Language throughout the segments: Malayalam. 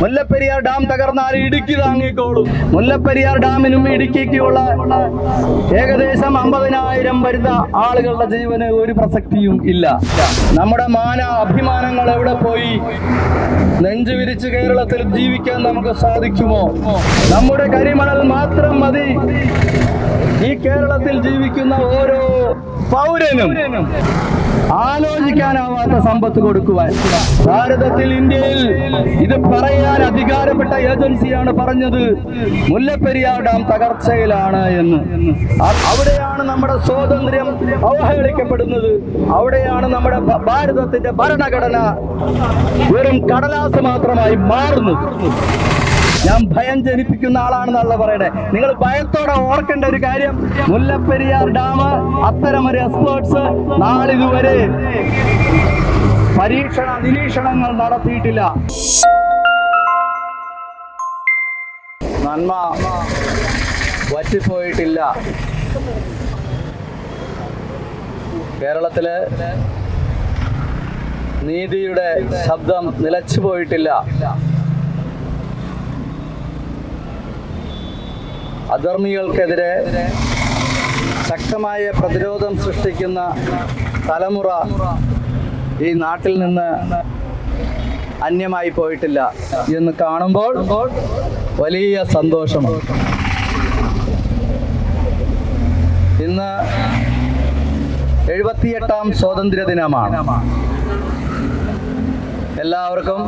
മുല്ലപ്പെരിയാർ ഡാം തകർന്നാൽ ഇടുക്കി താങ്ങിക്കോളും? മുല്ലപ്പെരിയാർ ഡാമിനും ഇടുക്കിക്കുള്ള ഏകദേശം അമ്പതിനായിരം വരുന്ന ആളുകളുടെ ജീവന് ഒരു പ്രസക്തിയും ഇല്ല. നമ്മുടെ മാന അഭിമാനങ്ങൾ എവിടെ പോയി? നെഞ്ചു വിരിച്ച് കേരളത്തിൽ ജീവിക്കാൻ നമുക്ക് സാധിക്കുമോ? നമ്മുടെ കരിമണൽ മാത്രം മതി. ഈ കേരളത്തിൽ ജീവിക്കുന്ന ഓരോ പൗരനും ആലോചിക്കാനാവാത്ത സമ്പത്ത് കൊടുക്കുവാൻ. ഭാരതത്തിൽ ഇന്ത്യയിൽ ഇത് പറയാൻ അധികാരപ്പെട്ട ഏജൻസിയാണ് പറഞ്ഞത്. മുല്ലപ്പെരിയാർ ഡാം തകർച്ചയിലാണ് എന്ന്. അവിടെയാണ് നമ്മുടെ സ്വാതന്ത്ര്യം അവഹേളിക്കപ്പെടുന്നത്. അവിടെയാണ് നമ്മുടെ ഭാരതത്തിന്റെ ഭരണഘടന വെറും കടലാസ് മാത്രമായി മാറുന്നത്. ഞാൻ ഭയം ജനിപ്പിക്കുന്ന ആളാണെന്നല്ല പറയണേ. നിങ്ങൾ ഭയത്തോടെ ഓർക്കേണ്ട ഒരു കാര്യം മുല്ലപ്പെരിയാർ ഡാം അത്തരം ഒരു എക്സ്പേർട്സ് നാളിതുവരെ പരീക്ഷണ നിരീക്ഷണങ്ങൾ നടത്തിയിട്ടില്ല. നന്മ വറ്റിപ്പോയിട്ടില്ല. കേരളത്തിൽ നീതിയുടെ ശബ്ദം നിലച്ചു പോയിട്ടില്ല അധർമ്മികൾക്കെതിരെ ശക്തമായ പ്രതിരോധം സൃഷ്ടിക്കുന്ന തലമുറ ഈ നാട്ടിൽ നിന്ന് അന്യമായി പോയിട്ടില്ല എന്ന് കാണുമ്പോൾ വലിയ സന്തോഷമാണ്. ഇന്ന് എഴുപത്തിയെട്ടാം സ്വാതന്ത്ര്യ ദിനമാണ് എല്ലാവർക്കും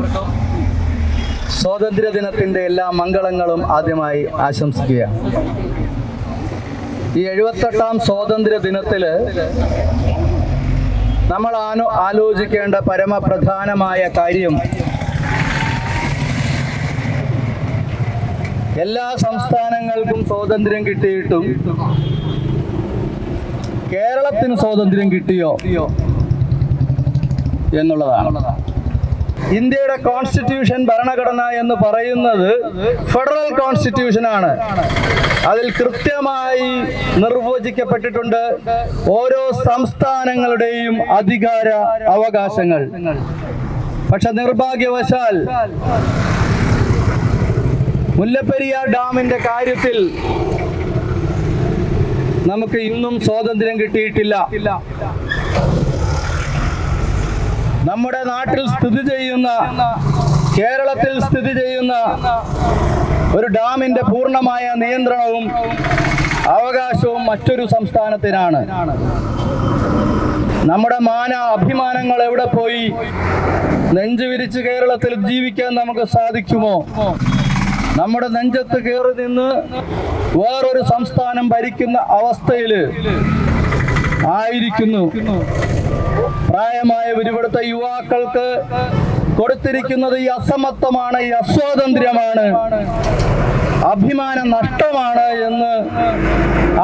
സ്വാതന്ത്ര്യ ദിനത്തിന്റെ എല്ലാ മംഗളങ്ങളും ആദ്യമായി ആശംസിക്കുകയാണ് ഈ എഴുപത്തെട്ടാം സ്വാതന്ത്ര്യ ദിനത്തിൽ നമ്മൾ ആനോ ആലോചിക്കേണ്ട പരമപ്രധാനമായ കാര്യം എല്ലാ സംസ്ഥാനങ്ങൾക്കും സ്വാതന്ത്ര്യം കിട്ടിയിട്ടും കേരളത്തിന് സ്വാതന്ത്ര്യം കിട്ടിയോ എന്നുള്ളതാണ്. ഇന്ത്യയുടെ കോൺസ്റ്റിറ്റ്യൂഷൻ ഭരണഘടന എന്ന് പറയുന്നത് ഫെഡറൽ കോൺസ്റ്റിറ്റ്യൂഷൻ ആണ്. അതിൽ കൃത്യമായി നിർവചിക്കപ്പെട്ടിട്ടുണ്ട് ഓരോ സംസ്ഥാനങ്ങളുടെയും അധികാര അവകാശങ്ങൾ. പക്ഷെ നിർഭാഗ്യവശാൽ മുല്ലപ്പെരിയാർ ഡാമിന്റെ കാര്യത്തിൽ നമുക്ക് ഇന്നും സ്വാതന്ത്ര്യം കിട്ടിയിട്ടില്ല. നമ്മുടെ നാട്ടിൽ സ്ഥിതി ചെയ്യുന്ന കേരളത്തിൽ സ്ഥിതി ചെയ്യുന്ന ഒരു ഡാമിന്റെ പൂർണമായ നിയന്ത്രണവും അവകാശവും മറ്റൊരു സംസ്ഥാനത്തിനാണ്. നമ്മുടെ മാന അഭിമാനങ്ങൾ എവിടെ പോയി? നെഞ്ചു വിരിച്ച് കേരളത്തിൽ ജീവിക്കാൻ നമുക്ക് സാധിക്കുമോ? നമ്മുടെ നെഞ്ചത്ത് കയറി നിന്ന് വേറൊരു സംസ്ഥാനം ഭരിക്കുന്ന അവസ്ഥയിൽ ആയിരിക്കുന്നു. പ്രായമായ ഇവിടുത്തെ യുവാക്കൾക്ക് കൊടുത്തിരിക്കുന്നത് ഈ അസമത്വമാണ് ഈ അസ്വാതന്ത്ര്യമാണ്. അഭിമാന നഷ്ടമാണ് എന്ന്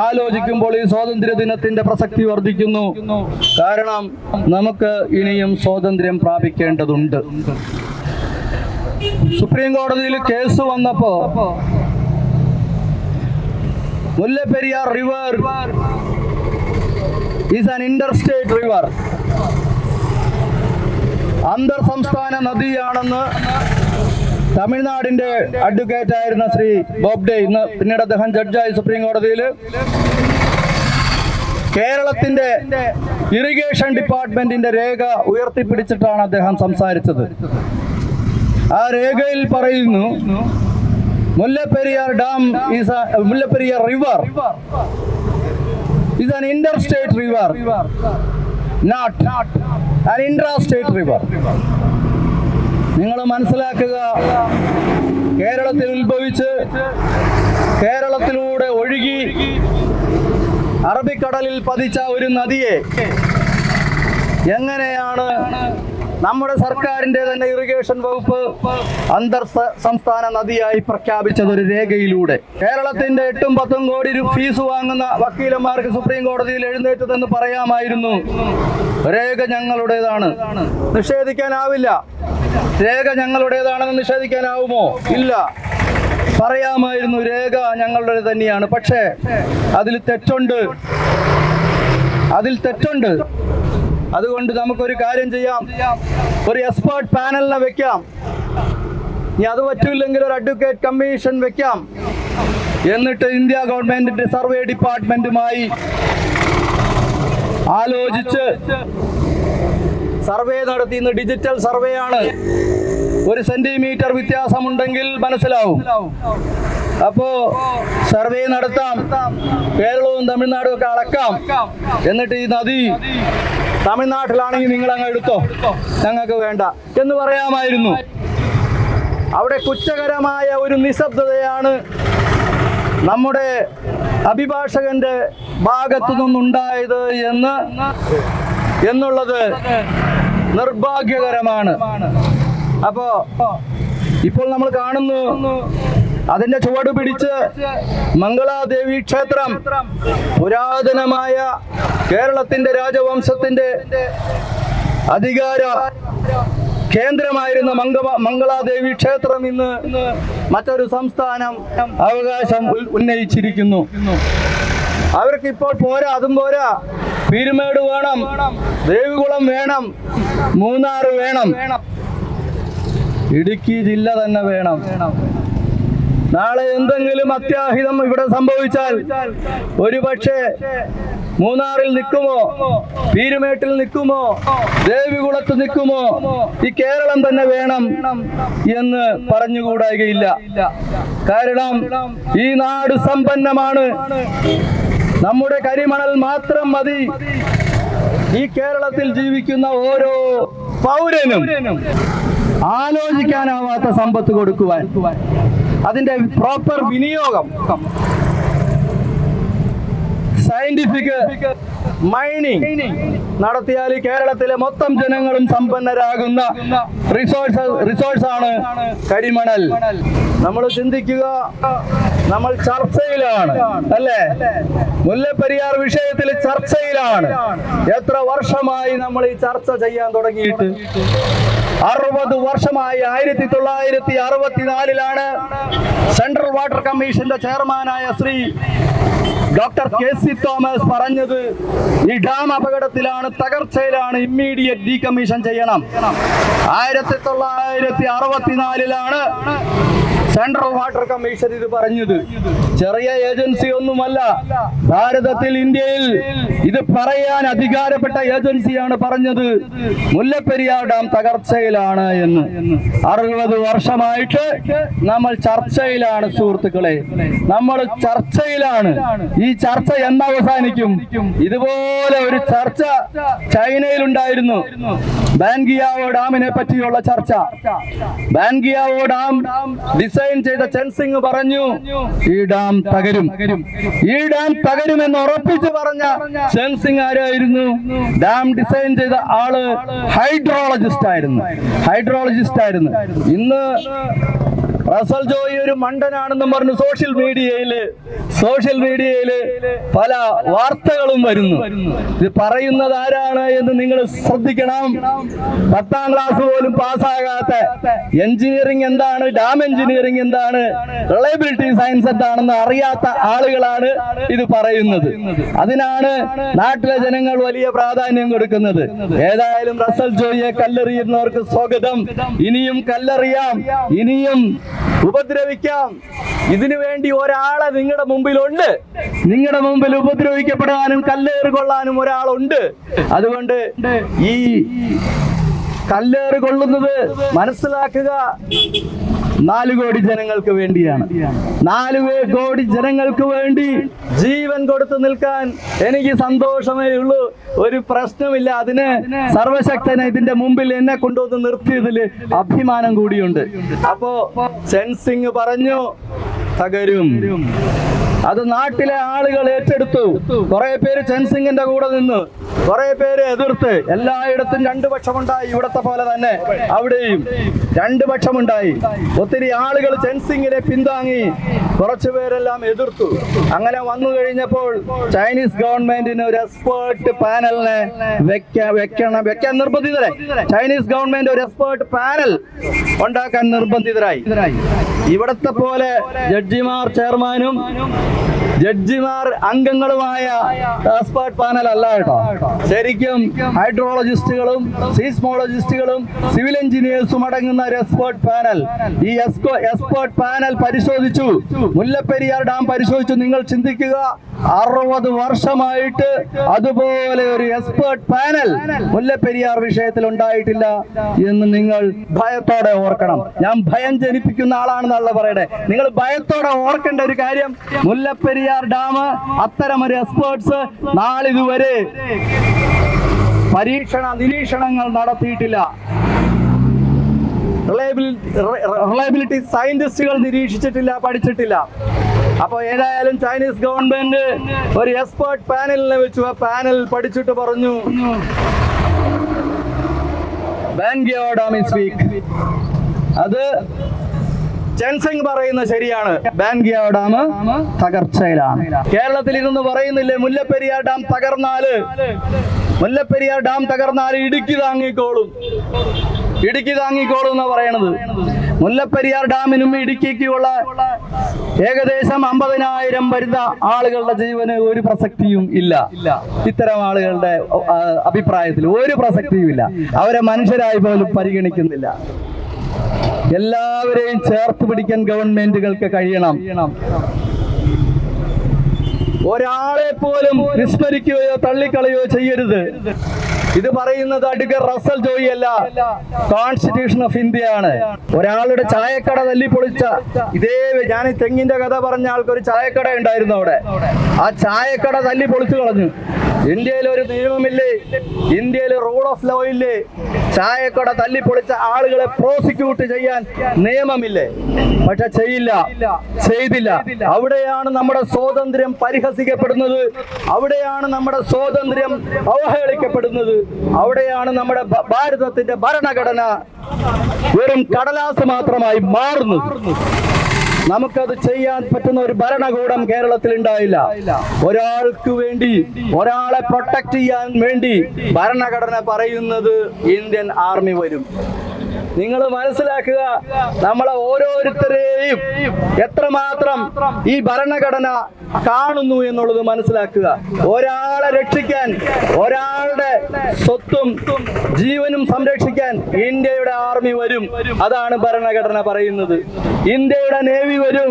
ആലോചിക്കുമ്പോൾ ഈ സ്വാതന്ത്ര്യ ദിനത്തിന്റെ പ്രസക്തി വർദ്ധിക്കുന്നു. കാരണം നമുക്ക് ഇനിയും സ്വാതന്ത്ര്യം പ്രാപിക്കേണ്ടതുണ്ട്. സുപ്രീം കോടതിയിൽ കേസ് വന്നപ്പോ Mullaperiyar river is an interstate river. അന്തർ സംസ്ഥാന നദിയാണെന്ന് തമിഴ്നാടിന്റെ അഡ്വക്കേറ്റ് ആയിരുന്ന ശ്രീ ബോബ്ഡെ ഇന്ന് പിന്നീട് അദ്ദേഹം ജഡ്ജായി സുപ്രീം കോടതിയിൽ കേരളത്തിന്റെ ഇറിഗേഷൻ ഡിപ്പാർട്ട്മെന്റിന്റെ രേഖ ഉയർത്തിപ്പിടിച്ചിട്ടാണ് അദ്ദേഹം സംസാരിച്ചത്. ആ രേഖയിൽ പറയുന്നു Mullaperiyar dam is Mullaperiyar river. Is an inter state river, not an intrastate river. നിങ്ങൾ മനസ്സിലാക്കുക കേരളത്തിൽ ഉത്ഭവിച്ച് കേരളത്തിലൂടെ ഒഴുകി അറബിക്കടലിൽ പതിച്ച ഒരു നദിയെ എങ്ങനെയാണ് നമ്മുടെ സർക്കാരിന്റെ തന്നെ ഇറിഗേഷൻ വകുപ്പ് അന്തർ സംസ്ഥാന നദിയായി പ്രഖ്യാപിച്ചത് ഒരു രേഖയിലൂടെ. കേരളത്തിന്റെ എട്ടും പത്തും കോടി ഫീസ് വാങ്ങുന്ന വക്കീലന്മാർക്ക് സുപ്രീം കോടതിയിൽ എഴുന്നേറ്റതെന്ന് പറയാമായിരുന്നു. രേഖ ഞങ്ങളുടേതാണ്. നിഷേധിക്കാനാവില്ല. രേഖ ഞങ്ങളുടേതാണെന്ന് നിഷേധിക്കാനാവുമോ? ഇല്ല. പറയാമായിരുന്നു രേഖ ഞങ്ങളുടെ തന്നെയാണ്. പക്ഷേ അതിൽ തെറ്റുണ്ട്. അതിൽ തെറ്റുണ്ട്. അതുകൊണ്ട് നമുക്കൊരു കാര്യം ചെയ്യാം. ഒരു എക്സ്പേർട്ട് പാനലിനെ വെക്കാം. ഇനി അത് പറ്റൂല്ലെങ്കിൽ ഒരു അഡ്വക്കേറ്റ് കമ്മീഷൻ വെക്കാം. എന്നിട്ട് ഇന്ത്യ ഗവൺമെന്റിന്റെ സർവേ ഡിപ്പാർട്ട്മെന്റുമായി ആലോചിച്ച് സർവേ നടത്തി ഇന്ന് ഡിജിറ്റൽ സർവേ ആണ്. ഒരു സെന്റിമീറ്റർ വ്യത്യാസമുണ്ടെങ്കിൽ മനസ്സിലാവും. അപ്പോ സർവേ നടത്താം. കേരളവും തമിഴ്നാടും ഒക്കെ അളക്കാം എന്നിട്ട് ഈ നദി തമിഴ്നാട്ടിലാണെങ്കിൽ നിങ്ങൾ അങ്ങ് എടുത്തോ? ഞങ്ങൾക്ക് വേണ്ട. എന്ന് പറയാമായിരുന്നു. അവിടെ കുറ്റകരമായ ഒരു നിശബ്ദതയാണ് നമ്മുടെ അഭിഭാഷകന്റെ ഭാഗത്തു നിന്നുണ്ടായത് എന്ന് എന്നുള്ളത് നിർഭാഗ്യകരമാണ്. അപ്പോ ഇപ്പോൾ നമ്മൾ കാണുന്നു അതിന്റെ ചുവട് പിടിച്ച് മംഗളാദേവി ക്ഷേത്രം പുരാതനമായ കേരളത്തിന്റെ രാജവംശത്തിന്റെ അധികാര കേന്ദ്രമായിരുന്ന മംഗ മംഗളാദേവി ക്ഷേത്രം ഇന്ന് മറ്റൊരു സംസ്ഥാനം അവകാശം ഉന്നയിച്ചിരിക്കുന്നു. അവർക്ക് ഇപ്പോൾ പോരാ അതും പോരാ. പീരുമേട് വേണം ദേവികുളം വേണം മൂന്നാർ വേണം. ഇടുക്കി ജില്ല തന്നെ വേണം. നാളെ എന്തെങ്കിലും അത്യാഹിതം ഇവിടെ സംഭവിച്ചാൽ ഒരുപക്ഷെ മൂന്നാറിൽ നിൽക്കുമോ? പീരുമേട്ടിൽ നിൽക്കുമോ? ദേവികുളത്ത് നിൽക്കുമോ? ഈ കേരളം തന്നെ വേണം എന്ന് പറഞ്ഞുകൂടായികയില്ല. കാരണം ഈ നാട് സമ്പന്നമാണ്. നമ്മുടെ കരിമണൽ മാത്രം മതി. ഈ കേരളത്തിൽ ജീവിക്കുന്ന ഓരോ പൗരനും ആലോചിക്കാനാവാത്ത സമ്പത്ത് കൊടുക്കുവാൻ. അതിന്റെ പ്രോപ്പർ വിനിയോഗം. സയന്റിഫിക് മൈനിങ് നടത്തിയാൽ കേരളത്തിലെ മൊത്തം ജനങ്ങളും സമ്പന്നരാകുന്ന റിസോഴ്സ് റിസോഴ്സ് ആണ് കരിമണൽ. നമ്മൾ ചിന്തിക്കുക നമ്മൾ ചർച്ചയിലാണ് അല്ലേ? മുല്ലപ്പെരിയാർ വിഷയത്തിൽ ചർച്ചയിലാണ്. എത്ര വർഷമായി നമ്മൾ ഈ ചർച്ച ചെയ്യാൻ തുടങ്ങിയിട്ട്? അറുപത് വർഷമായി ആയിരത്തി തൊള്ളായിരത്തി അറുപത്തിനാലിലാണ് സെൻട്രൽ വാട്ടർ കമ്മീഷന്റെ ചെയർമാനായ Shri doctor K C Thomas പറഞ്ഞത് ഈ ഡാം അപകടത്തിലാണ് തകർച്ചയിലാണ് ഇമ്മീഡിയറ്റ് ഡീകമ്മീഷൻ ചെയ്യണം. ആയിരത്തി തൊള്ളായിരത്തി അറുപത്തിനാലിലാണ് സെൻട്രൽ വാട്ടർ കമ്മീഷൻ ഇത് പറഞ്ഞത്. ചെറിയ ഏജൻസി ഒന്നുമല്ല. ഭാരതത്തിൽ ഇന്ത്യയിൽ ഇത് പറയാൻ അധികാരപ്പെട്ട ഏജൻസിയാണ് പറഞ്ഞത്. മുല്ലപ്പെരിയാർ ഡാം തകർച്ചയിലാണ് എന്ന്. അറുപത് വർഷമായിട്ട് നമ്മൾ ചർച്ചയിലാണ് സുഹൃത്തുക്കളെ. നമ്മൾ ചർച്ചയിലാണ്. ഈ ചർച്ച എന്ന് അവസാനിക്കും ഇതുപോലെ ഒരു ചർച്ച ചൈനയിലുണ്ടായിരുന്നു. ബാൻഗിയാവോ ഡാമിനെ പറ്റിയുള്ള ചർച്ച. ബാൻഗിയാവോ ഡാം ഡിസൈൻ ചെയ്ത ചെൻസിംഗ് പറഞ്ഞു. ഈ ഡാം തകരും. ഈ ഡാം തകരും എന്ന് ഉറപ്പിച്ചു പറഞ്ഞ ചെൻസിംഗ് ആരായിരുന്നു? ഡാം ഡിസൈൻ ചെയ്ത ആൾ ഹൈഡ്രോളജിസ്റ്റ് ആയിരുന്നു ഹൈഡ്രോളജിസ്റ്റ് ആയിരുന്നു ഇന്ന് റസൽ ജോയി ഒരു മണ്ടനാണെന്നും പറഞ്ഞു സോഷ്യൽ മീഡിയയിൽ. സോഷ്യൽ മീഡിയയിൽ പല വാർത്തകളും വരുന്നു. ഇത് പറയുന്നത് ആരാണ് എന്ന് നിങ്ങൾ ശ്രദ്ധിക്കണം. പത്താം ക്ലാസ് പോലും പാസ്സാകാത്ത എഞ്ചിനീയറിംഗ് എന്താണ് ഡാം എഞ്ചിനീയറിംഗ് എന്താണ് റിലയബിലിറ്റി സയൻസ് എന്താണെന്ന് അറിയാത്ത ആളുകളാണ് ഇത് പറയുന്നത്. അതിനാണ് നാട്ടിലെ ജനങ്ങൾ വലിയ പ്രാധാന്യം കൊടുക്കുന്നത്. ഏതായാലും റസൽ ജോയിയെ കല്ലെറിയുന്നവർക്ക് സ്വാഗതം. ഇനിയും കല്ലെറിയാം. ഇനിയും ഉപദ്രവിക്കാം. ഇതിനു വേണ്ടി ഒരാളെ നിങ്ങളുടെ മുമ്പിലുണ്ട്. നിങ്ങളുടെ മുമ്പിൽ ഉപദ്രവിക്കപ്പെടാനും കല്ലേറ് കൊള്ളാനും ഒരാളുണ്ട്. അതുകൊണ്ട് ഈ കല്ലേറ് കൊള്ളുന്നത് മനസ്സിലാക്കുക. നാല് കോടി ജനങ്ങൾക്ക് വേണ്ടിയാണ്. നാല് കോടി ജനങ്ങൾക്ക് വേണ്ടി ജീവൻ കൊടുത്തു നിൽക്കാൻ എനിക്ക് സന്തോഷമേ ഉള്ളൂ. ഒരു പ്രശ്നമില്ല. അതിന് സർവശക്തനെ ഇതിന്റെ മുമ്പിൽ എന്നെ കൊണ്ടുവന്ന് നിർത്തിയതിൽ അഭിമാനം കൂടിയുണ്ട്. അപ്പോ സെൻസിങ് പറഞ്ഞു. തകരും. അത് നാട്ടിലെ ആളുകൾ ഏറ്റെടുത്തു. കുറെ പേര് ചെൻസിംഗിന്റെ കൂടെ നിന്ന് കുറെ പേര് എതിർത്ത്. എല്ലായിടത്തും രണ്ടു പക്ഷമുണ്ടായി. ഇവിടത്തെ പോലെ തന്നെ അവിടെയും രണ്ട് പക്ഷമുണ്ടായി. ഒത്തിരി ആളുകൾ ചെൻസിംഗിനെ പിന്താങ്ങി കുറച്ചു പേരെല്ലാം എതിർത്തു. അങ്ങനെ വന്നു കഴിഞ്ഞപ്പോൾ ചൈനീസ് ഗവൺമെന്റിന് ഒരു എക്സ്പേർട്ട് പാനലിനെ വെക്കണം വെക്കാൻ നിർബന്ധിതരായി. ചൈനീസ് ഗവൺമെന്റ് ഒരു എക്സ്പേർട്ട് പാനൽ ഉണ്ടാക്കാൻ നിർബന്ധിതരായി. ഇവിടത്തെ പോലെ ജഡ്ജിമാർ ചെയർമാനും ജഡ്ജിമാർ അംഗങ്ങളുമായ എക്സ്പേർട്ട് പാനൽ അല്ല കേട്ടോ. ശരിക്കും ഹൈഡ്രോളജിസ്റ്റുകളും സീസ്മോളജിസ്റ്റുകളും സിവിൽ എഞ്ചിനീയേഴ്സും അടങ്ങുന്ന ഒരു എക്സ്പേർട്ട് പാനൽ. ഈ എക്സ്പേർട്ട് പാനൽ പരിശോധിച്ചു. മുല്ലപ്പെരിയാർ ഡാം പരിശോധിച്ചു. നിങ്ങൾ ചിന്തിക്കുക അറുപത് വർഷമായിട്ട് അതുപോലെ ഒരു എക്സ്പേർട്ട് പാനൽ മുല്ലപ്പെരിയാർ വിഷയത്തിൽ ഉണ്ടായിട്ടില്ല എന്ന് നിങ്ങൾ ഭയത്തോടെ ഓർക്കണം. ഞാൻ ഭയം ജനിപ്പിക്കുന്ന ആളാണെന്നുള്ള പറയട്ടെ നിങ്ങൾ ഭയത്തോടെ ഓർക്കേണ്ട ഒരു കാര്യം മുല്ലപ്പെരിയാർ ഡാം അത്തരം ഒരു എക്സ്പേർട്സ് നാളിതുവരെ പരീക്ഷണ നിരീക്ഷണങ്ങൾ നടത്തിയിട്ടില്ല. റിലയബിലിറ്റി സയന്റിസ്റ്റുകൾ നിരീക്ഷിച്ചിട്ടില്ല പഠിച്ചിട്ടില്ല. അപ്പോൾ ഏതായാലും ചൈനീസ് ഗവൺമെന്റ് ഒരു എക്സ്പേർട്ട് പാനലിനെ വെച്ചു ആ പാനൽ പഠിച്ചിട്ട് പറഞ്ഞു. അത് ജൻസിംഗ് പറയുന്ന ശരിയാണ്. ബാൻഗിയോ ഡാം തകർച്ചയിലാണ്. കേരളത്തിൽ ഇരുന്ന് പറയുന്നില്ലേ മുല്ലപ്പെരിയാർ ഡാം തകർന്നാൽ? മുല്ലപ്പെരിയാർ ഡാം തകർന്നാൽ ഇടുക്കി താങ്ങിക്കോളും. ഇടുക്കി താങ്ങിക്കോളും എന്ന് പറയണത്. മുല്ലപ്പെരിയാർ ഡാമിനും ഇടുക്കിക്കുള്ള ഏകദേശം അമ്പതിനായിരം വരുന്ന ആളുകളുടെ ജീവന് ഒരു പ്രസക്തിയും ഇല്ല. ഇത്തരം ആളുകളുടെ അഭിപ്രായത്തിൽ ഒരു പ്രസക്തിയും ഇല്ല. അവരെ മനുഷ്യരായി പോലും പരിഗണിക്കുന്നില്ല. എല്ലാവരെയും ചേർത്ത് പിടിക്കാൻ ഗവൺമെന്റുകൾക്ക് കഴിയണം. ഒരാളെ പോലും വിസ്മരിക്കുകയോ തള്ളിക്കളയോ ചെയ്യരുത്. ഇത് പറയുന്നത് അടുക്കൽ റസൽ ജോയി അല്ല കോൺസ്റ്റിറ്റ്യൂഷൻ ഓഫ് ഇന്ത്യ ആണ്. ഒരാളുടെ ചായക്കട തല്ലി പൊളിച്ച ഇതേ ഞാൻ തെങ്ങിന്റെ കഥ പറഞ്ഞ ആൾക്കൊരു ചായക്കട ഉണ്ടായിരുന്നു അവിടെ. ആ ചായക്കട തല്ലി പൊളിച്ചു കളഞ്ഞു. ഇന്ത്യയിൽ ഒരു നിയമമില്ലേ? ഇന്ത്യയിൽ റൂൾ ഓഫ് ലോ ഇല്ലേ? ചായക്കട തല്ലിപ്പൊളിച്ച ആളുകളെ പ്രോസിക്യൂട്ട് ചെയ്യാൻ നിയമമില്ലേ? പക്ഷെ ചെയ്യില്ല. ചെയ്തില്ല. അവിടെയാണ് നമ്മുടെ സ്വാതന്ത്ര്യം പരിഹസിക്കപ്പെടുന്നത്. അവിടെയാണ് നമ്മുടെ സ്വാതന്ത്ര്യം അവഹേളിക്കപ്പെടുന്നത്. അവിടെയാണ് നമ്മുടെ ഭാരതത്തിന്റെ ഭരണഘടന വെറും കടലാസ് മാത്രമായി മാറുന്നത്. നമുക്കത് ചെയ്യാൻ പറ്റുന്ന ഒരു ഭരണകൂടം കേരളത്തിൽ ഉണ്ടായില്ല ഒരാൾക്ക് വേണ്ടി ഒരാളെ പ്രൊട്ടക്ട് ചെയ്യാൻ വേണ്ടി ഭരണഘടന പറയുന്നത് ഇന്ത്യൻ ആർമി വരും. നിങ്ങൾ മനസ്സിലാക്കുക നമ്മളെ ഓരോരുത്തരെയും എത്രമാത്രം ഈ ഭരണഘടന കാണുന്നു എന്നുള്ളത് മനസ്സിലാക്കുക. ഒരാളെ രക്ഷിക്കാൻ ഒരാളുടെ സ്വത്തും ജീവനും സംരക്ഷിക്കാൻ ഇന്ത്യയുടെ ആർമി വരും. അതാണ് ഭരണഘടന പറയുന്നത്. ഇന്ത്യയുടെ നേവി വരും.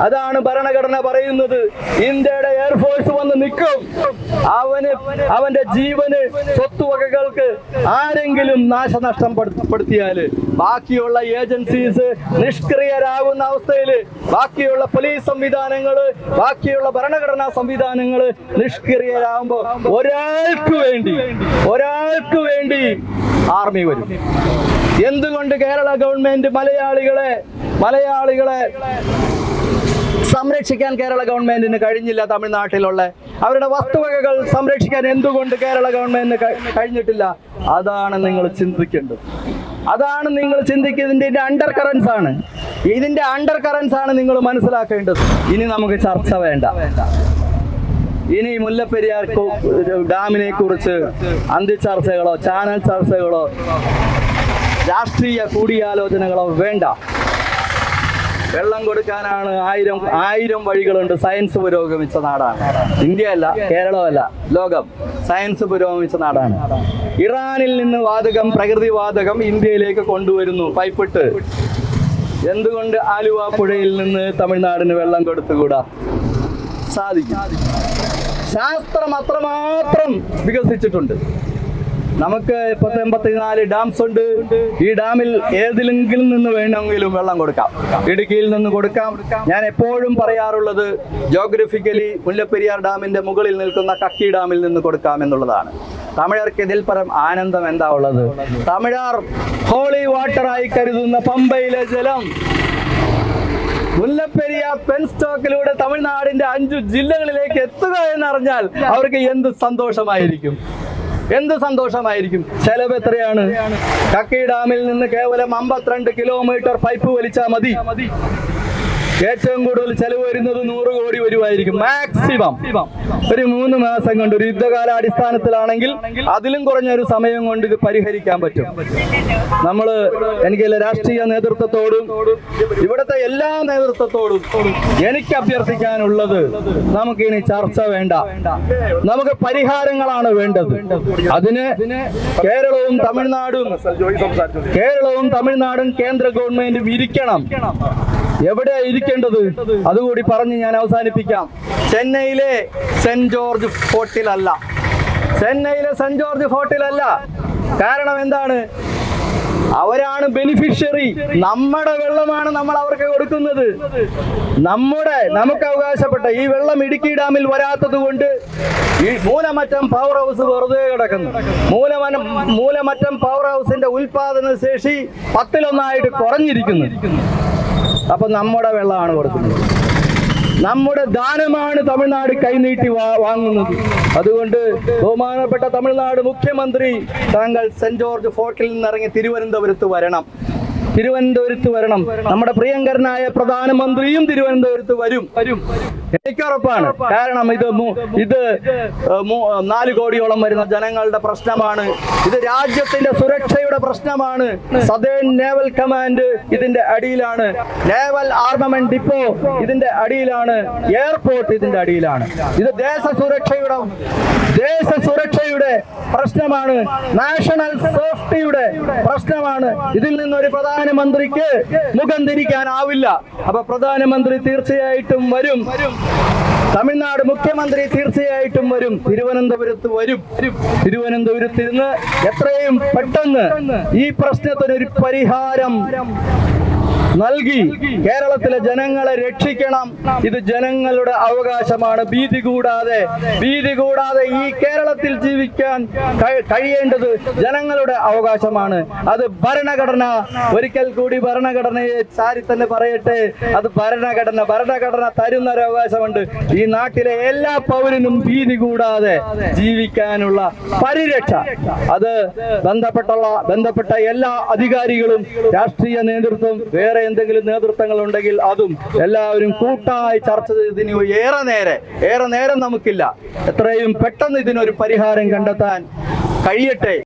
അതാണ് ഭരണഘടന പറയുന്നത്. ഇന്ത്യയുടെ എയർഫോഴ്സ് വന്ന് നിൽക്കും. അവന് അവന്റെ ജീവന് സ്വത്തുവകകൾക്ക് ആരെങ്കിലും നാശനഷ്ടം പെടുത്ത- പെടുത്തിയാൽ ബാക്കിയുള്ള ഏജൻസീസ് നിഷ്ക്രിയരാകുന്ന അവസ്ഥയിൽ ബാക്കിയുള്ള പോലീസ് സംവിധാനങ്ങൾ ബാക്കിയുള്ള ഭരണഘടനാ സംവിധാനങ്ങൾ നിഷ്ക്രിയരാകുമ്പോൾ ഒരാൾക്ക് വേണ്ടി ഒരാൾക്ക് വേണ്ടി ആർമി വരും. എന്തുകൊണ്ട് കേരള ഗവൺമെന്റ് മലയാളികളെ മലയാളികളെ സംരക്ഷിക്കാൻ കേരള ഗവൺമെന്റിന് കഴിഞ്ഞില്ല തമിഴ്നാട്ടിലുള്ള. അവരുടെ വസ്തുവകകൾ സംരക്ഷിക്കാൻ എന്തുകൊണ്ട് കേരള ഗവൺമെന്റിന് കഴിഞ്ഞിട്ടില്ല? അതാണ് നിങ്ങൾ ചിന്തിക്കേണ്ടത്. അതാണ് നിങ്ങൾ ചിന്തിക്കുന്നതിന്റെ അണ്ടർ കറൻസ് ആണ്. ഇതിന്റെ അണ്ടർ കറൻസ് ആണ് നിങ്ങൾ മനസ്സിലാക്കേണ്ടത്. ഇനി നമുക്ക് ചർച്ച വേണ്ട. ഇനി മുല്ലപ്പെരിയാർ ഡാമിനെ കുറിച്ച് അന്തിച്ചർച്ചകളോ ചാനൽ ചർച്ചകളോ രാഷ്ട്രീയ കൂടിയാലോചനകളോ വേണ്ട. വെള്ളം കൊടുക്കാനാണ് ആയിരം ആയിരം വഴികളുണ്ട്. സയൻസ് പുരോഗമിച്ച നാടാണ്. ഇന്ത്യ അല്ല കേരളമല്ല ലോകം. സയൻസ് പുരോഗമിച്ച നാടാണ്. ഇറാനിൽ നിന്ന് വാതകം പ്രകൃതി വാതകം ഇന്ത്യയിലേക്ക് കൊണ്ടുവരുന്നു. പൈപ്പിട്ട്. എന്തുകൊണ്ട് ആലുവ പുഴയിൽ നിന്ന് തമിഴ്നാടിന് വെള്ളം കൊടുത്തുകൂടാ? സാധിക്കും. ശാസ്ത്രം അത്രമാത്രം വികസിച്ചിട്ടുണ്ട്. നമുക്ക് പത്ത് എൺപത്തിനാല് ഡാംസ് ഉണ്ട്. ഈ ഡാമിൽ ഏതിലെങ്കിലും നിന്ന് വേണമെങ്കിലും വെള്ളം കൊടുക്കാം. ഇടുക്കിയിൽ നിന്ന് കൊടുക്കാം. ഞാൻ എപ്പോഴും പറയാറുള്ളത് ജോഗ്രഫിക്കലി മുല്ലപ്പെരിയാർ ഡാമിന്റെ മുകളിൽ നിൽക്കുന്ന കക്കി ഡാമിൽ നിന്ന് കൊടുക്കാം എന്നുള്ളതാണ്. തമിഴർക്ക് ഇതിൽ പരം ആനന്ദം എന്താ ഉള്ളത്? തമിഴാർ ഹോളി വാട്ടറായി കരുതുന്ന പമ്പയിലെ ജലം. മുല്ലപ്പെരിയാർ പെൻസ്റ്റോക്കിലൂടെ തമിഴ്നാടിന്റെ അഞ്ചു ജില്ലകളിലേക്ക് എത്തുക എന്നറിഞ്ഞാൽ അവർക്ക് എന്ത് സന്തോഷമായിരിക്കും? എന്ത് സന്തോഷമായിരിക്കും? ചെലവ് എത്രയാണ്? കക്കി ഡാമിൽ നിന്ന് കേവലം അമ്പത്തിരണ്ട് കിലോമീറ്റർ പൈപ്പ് വലിച്ചാൽ മതി. ഏറ്റവും കൂടുതൽ ചെലവ് വരുന്നത് നൂറ് കോടി വരുമായിരിക്കും. മാക്സിമം ഒരു മൂന്ന് മാസം കൊണ്ട് ഒരു യുദ്ധകാല അടിസ്ഥാനത്തിലാണെങ്കിൽ അതിലും കുറഞ്ഞ ഒരു സമയം കൊണ്ട് ഇത് പരിഹരിക്കാൻ പറ്റും. നമ്മൾ എനിക്ക് രാഷ്ട്രീയ നേതൃത്വത്തോടും ഇവിടുത്തെ എല്ലാ നേതൃത്വത്തോടും എനിക്ക് അഭ്യർത്ഥിക്കാനുള്ളത് നമുക്ക് ഇനി ചർച്ച വേണ്ട. നമുക്ക് പരിഹാരങ്ങളാണ് വേണ്ടത്. അതിന് കേരളവും തമിഴ്നാടും കേരളവും തമിഴ്നാടും കേന്ദ്ര ഗവൺമെന്റും ഇരിക്കണം. എവിടെയാ ഇരിക്കേണ്ടത്? അതുകൂടി പറഞ്ഞ് ഞാൻ അവസാനിപ്പിക്കാം. ചെന്നൈയിലെ സെന്റ് ജോർജ് ഫോർട്ടിലല്ല. ചെന്നൈയിലെ സെന്റ് ജോർജ് ഫോർട്ടിലല്ല. കാരണം എന്താണ്? അവരാണ് ബെനിഫിഷ്യറി നമ്മുടെ വെള്ളമാണ് നമ്മൾ അവർക്ക് കൊടുക്കുന്നത്. നമ്മുടെ നമുക്ക് അവകാശപ്പെട്ട ഈ വെള്ളം ഇടുക്കി ഡാമിൽ വരാത്തത് കൊണ്ട് ഈ മൂലമറ്റം പവർ ഹൗസ് വെറുതെ കിടക്കുന്നു. മൂലമനം മൂലമറ്റം പവർ ഹൗസിന്റെ ഉൽപാദന ശേഷി പത്തിലൊന്നായിട്ട് കുറഞ്ഞിരിക്കുന്നു. അപ്പൊ നമ്മുടെ വെള്ളമാണ് കൊടുക്കുന്നത്. നമ്മുടെ ദാനമാണ് തമിഴ്നാട് കൈനീട്ടി വാങ്ങുന്നത്. അതുകൊണ്ട് ബഹുമാനപ്പെട്ട തമിഴ്നാട് മുഖ്യമന്ത്രി താങ്കൾ സെന്റ് ജോർജ് ഫോർട്ടിൽ നിന്നിറങ്ങി തിരുവനന്തപുരത്ത് വരണം. തിരുവനന്തപുരത്ത് വരണം. നമ്മുടെ പ്രിയങ്കരനായ പ്രധാനമന്ത്രിയും തിരുവനന്തപുരത്ത് വരും വരും. എനിക്കുറപ്പാണ്. കാരണം ഇത് ഇത് നാല് കോടിയോളം വരുന്ന ജനങ്ങളുടെ പ്രശ്നമാണ്. ഇത് രാജ്യത്തിന്റെ സുരക്ഷയുടെ പ്രശ്നമാണ്. സദേൺ നേവൽ കമാൻഡ് ഇതിന്റെ അടിയിലാണ്. നേവൽ ആർമമെന്റ് ഡിപ്പോ ഇതിന്റെ അടിയിലാണ്. എയർപോർട്ട് ഇതിന്റെ അടിയിലാണ്. ഇത് ദേശ സുരക്ഷയുടെ ദേശ സുരക്ഷയുടെ പ്രശ്നമാണ്. നാഷണൽ സേഫ്റ്റിയുടെ പ്രശ്നമാണ്. ഇതിൽ നിന്നൊരു പ്രധാനമന്ത്രിക്ക് മുഖം തിരിക്കാനാവില്ല. അപ്പൊ പ്രധാനമന്ത്രി തീർച്ചയായിട്ടും വരും. തമിഴ്നാട് മുഖ്യമന്ത്രി തീർച്ചയായിട്ടും വരും. തിരുവനന്തപുരത്ത് വരും. തിരുവനന്തപുരത്ത് ഇരുന്ന് എത്രയും പെട്ടെന്ന് ഈ പ്രശ്നത്തിനൊരു പരിഹാരം നൽകി കേരളത്തിലെ ജനങ്ങളെ രക്ഷിക്കണം. ഇത് ജനങ്ങളുടെ അവകാശമാണ്. ഭീതി കൂടാതെ ഭീതി കൂടാതെ ഈ കേരളത്തിൽ ജീവിക്കാൻ കഴിയേണ്ടത് ജനങ്ങളുടെ അവകാശമാണ്. അത് ഭരണഘടന. ഒരിക്കൽ കൂടി ഭരണഘടനയെ ചാരി തന്നെ പറയട്ടെ. അത് ഭരണഘടന. ഭരണഘടന തരുന്ന ഒരു അവകാശമുണ്ട്. ഈ നാട്ടിലെ എല്ലാ പൗരനും ഭീതി കൂടാതെ ജീവിക്കാനുള്ള പരിരക്ഷ. അത് ബന്ധപ്പെട്ടുള്ള ബന്ധപ്പെട്ട എല്ലാ അധികാരികളും രാഷ്ട്രീയ നേതൃത്വം വേറെ എന്തെങ്കിലും നേതൃത്വങ്ങൾ ഉണ്ടെങ്കിൽ അതും എല്ലാവരും കൂട്ടായി ചർച്ച ചെയ്തതിന് ഏറെ നേരെ ഏറെ നേരം നമുക്കില്ല. എത്രയും പെട്ടെന്ന് ഇതിനൊരു പരിഹാരം കണ്ടെത്താൻ കഴിയട്ടെ.